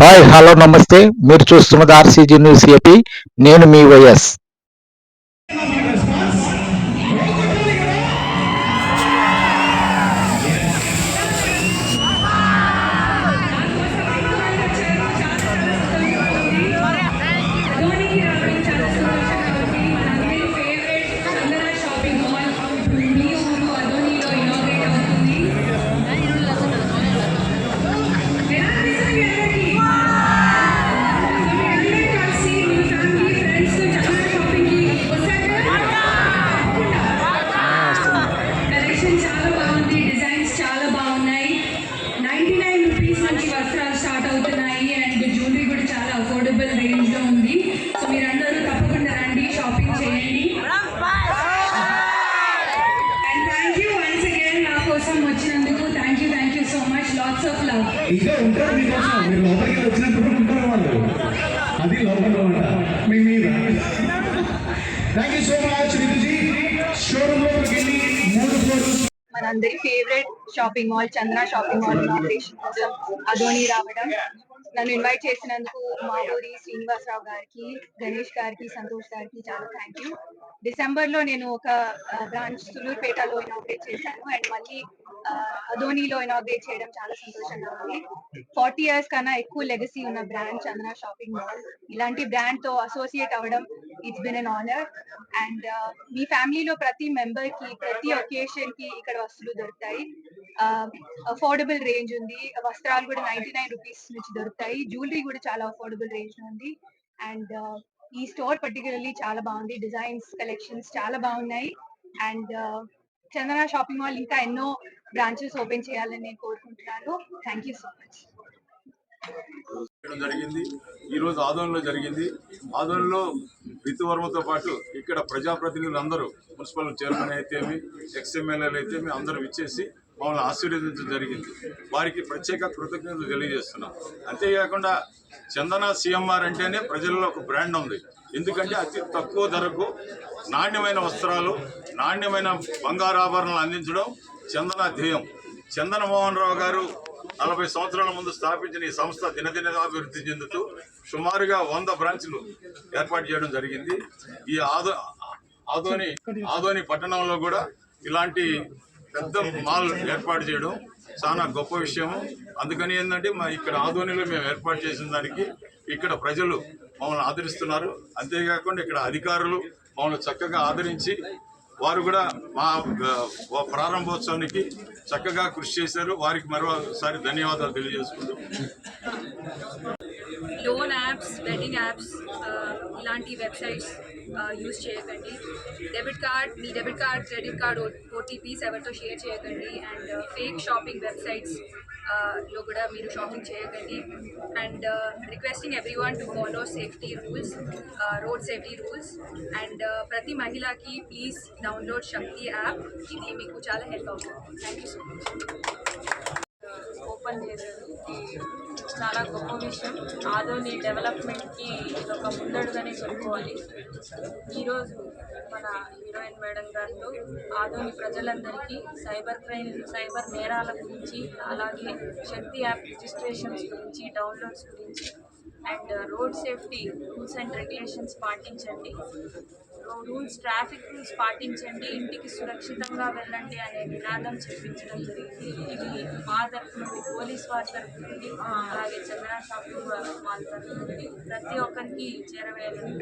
Hi hello నమస్తే. మీరు చూస్తున్నది ఆర్సీజీ న్యూస్ ఏపీ. నేను మీ వైఎస్. అఫోర్డబుల్ రేంజ్లో ఉంది. సో మీరందరూ తప్పకుండా రండి షాపింగ్ చేయండి. And thank you once again నా కోసం వచ్చినందుకు. Thank you thank you so much lots of love ఇంకా ఉంటారు మీకోసం మీరు లోపలికి వచ్చినప్పుడు ఉంటారు వాళ్ళు. అది లోపల ఉంటా. మీ మీద. Thank you so much Rituji showroom లోపలికి వెళ్ళి మూడు ఫ్లోర్లు మనందరి favourite shopping mall Chandra shopping mall inauguration కోసం అదోని రావడం. నన్ను ఇన్వైట్ చేసినందుకు మాధురి శ్రీనివాసరావు గారికి గణేష్ గారికి సంతోష్ గారికి చాలా థ్యాంక్ యూ డిసెంబర్లో నేను ఒక బ్రాంచ్ సులూర్పేటలో ఇనాగ్రేట్ చేశాను అండ్ మళ్ళీ ఆ, అదోనిలో ఇనాగ్రేట్ చేయడం చాలా సంతోషంగా ఉంది. ఫార్టీ ఇయర్స్ కన్నా ఎక్కువ లెగసీ ఉన్న బ్రాండ్ చందన షాపింగ్ మాల్ ఇలాంటి బ్రాండ్తో అసోసియేట్ అవ్వడం it's been an honour and మీ ఫ్యామిలీలో ప్రతి మెంబర్కి ప్రతి ఒకేషన్కి ఇక్కడ వస్తువులు దొరుకుతాయి. Um, అఫోర్డబుల్ రేంజ్ ఉంది. వస్త్రాలు కూడా నైన్టీ నైన్ రూపీస్ నుంచి దొరుకుతాయి. జ్యువెలరీ కూడా చాలా అఫోర్డబుల్ రేంజ్ ఉంది. అండ్ uh, ఈ స్టోర్ పర్టికులర్లీ చాలా బాగుంది. డిజైన్స్ కలెక్షన్స్ చాలా బాగున్నాయి. And uh, Chandana shopping mall ఇంకా ఎన్నో బ్రాంచెస్ ఓపెన్ చేయాలని నేను కోరుకుంటున్నాను. థ్యాంక్ యూ సో మచ్ జరిగింది. ఈరోజు ఆదోళనలో జరిగింది. ఆదోళనలో రితువర్మతో పాటు ఇక్కడ ప్రజాప్రతినిధులు అందరూ మున్సిపల్ చైర్మన్ అయితేమి ఎక్స్ అయితేమి అందరూ ఇచ్చేసి మమ్మల్ని ఆశీర్వదించడం జరిగింది. వారికి ప్రత్యేక కృతజ్ఞతలు తెలియజేస్తున్నాం. అంతేకాకుండా చందన సీఎంఆర్ అంటేనే ప్రజల్లో ఒక బ్రాండ్ ఉంది. ఎందుకంటే అతి తక్కువ ధరకు నాణ్యమైన వస్త్రాలు నాణ్యమైన బంగారు ఆభరణాలు అందించడం చందన ధ్యేయం. చందన మోహన్ రావు గారు నలభై సంవత్సరాల ముందు స్థాపించిన ఈ సంస్థ దినదిన అభివృద్ధి చెందుతూ సుమారుగా వంద బ్రాంచ్లు ఏర్పాటు చేయడం జరిగింది. ఈ ఆదో ఆదోని ఆదోని పట్టణంలో కూడా ఇలాంటి పెద్ద మాల్ ఏర్పాటు చేయడం చాలా గొప్ప విషయము. అందుకని ఏంటంటే మా ఇక్కడ ఆదోనిలో మేము ఏర్పాటు చేసిన దానికి ఇక్కడ ప్రజలు మమ్మల్ని ఆదరిస్తున్నారు. అంతేకాకుండా ఇక్కడ అధికారులు మమ్మల్ని చక్కగా ఆదరించి వారు కూడా మా ప్రారంభోత్సవానికి చక్కగా కృషి చేశారు. వారికి మరోసారి ధన్యవాదాలు తెలియజేసుకుంటూ. లోన్ యాప్స్ వెడ్డింగ్ యాప్స్ ఇలాంటి వెబ్సైట్స్ యూస్ చేయకండి డెబిట్ కార్డ్ మీ debit card credit card OTPs ఎవరితో షేర్ చేయకండి అండ్ ఫేక్ షాపింగ్ వెబ్సైట్స్లో కూడా మీరు షాపింగ్ చేయకండి and requesting every one to follow safety rules road safety rules and ప్రతి మహిళకి ప్లీజ్ డౌన్లోడ్ శక్తి యాప్ ఇది మీకు చాలా హెల్ప్ అవుతుంది thank you so much open చేశారు. చాలా గొప్ప విషయం. ఆదోని డెవలప్మెంట్కి ఇది ఒక ముందడుగానే చెప్పుకోవాలి ఈరోజు మన హీరోయిన్ మేడం గారితో ఆదోని ప్రజలందరికీ సైబర్ క్రైమ్ సైబర్ నేరాల గురించి అలాగే శక్తి యాప్ రిజిస్ట్రేషన్స్ గురించి డౌన్లోడ్స్ గురించి and road safety rules and regulations పాటించండి. రూల్స్ ట్రాఫిక్ రూల్స్ పాటించండి. ఇంటికి సురక్షితంగా వెళ్ళండి అనే నినాదం చెప్పించడం జరిగింది. ఇది మా తరఫు నుండి పోలీస్ వారి తరఫు నుండి అలాగే చంద్ర షాపు వాళ్ళ తరఫు నుండి ప్రతి ఒక్కరికి చేరవేయాలని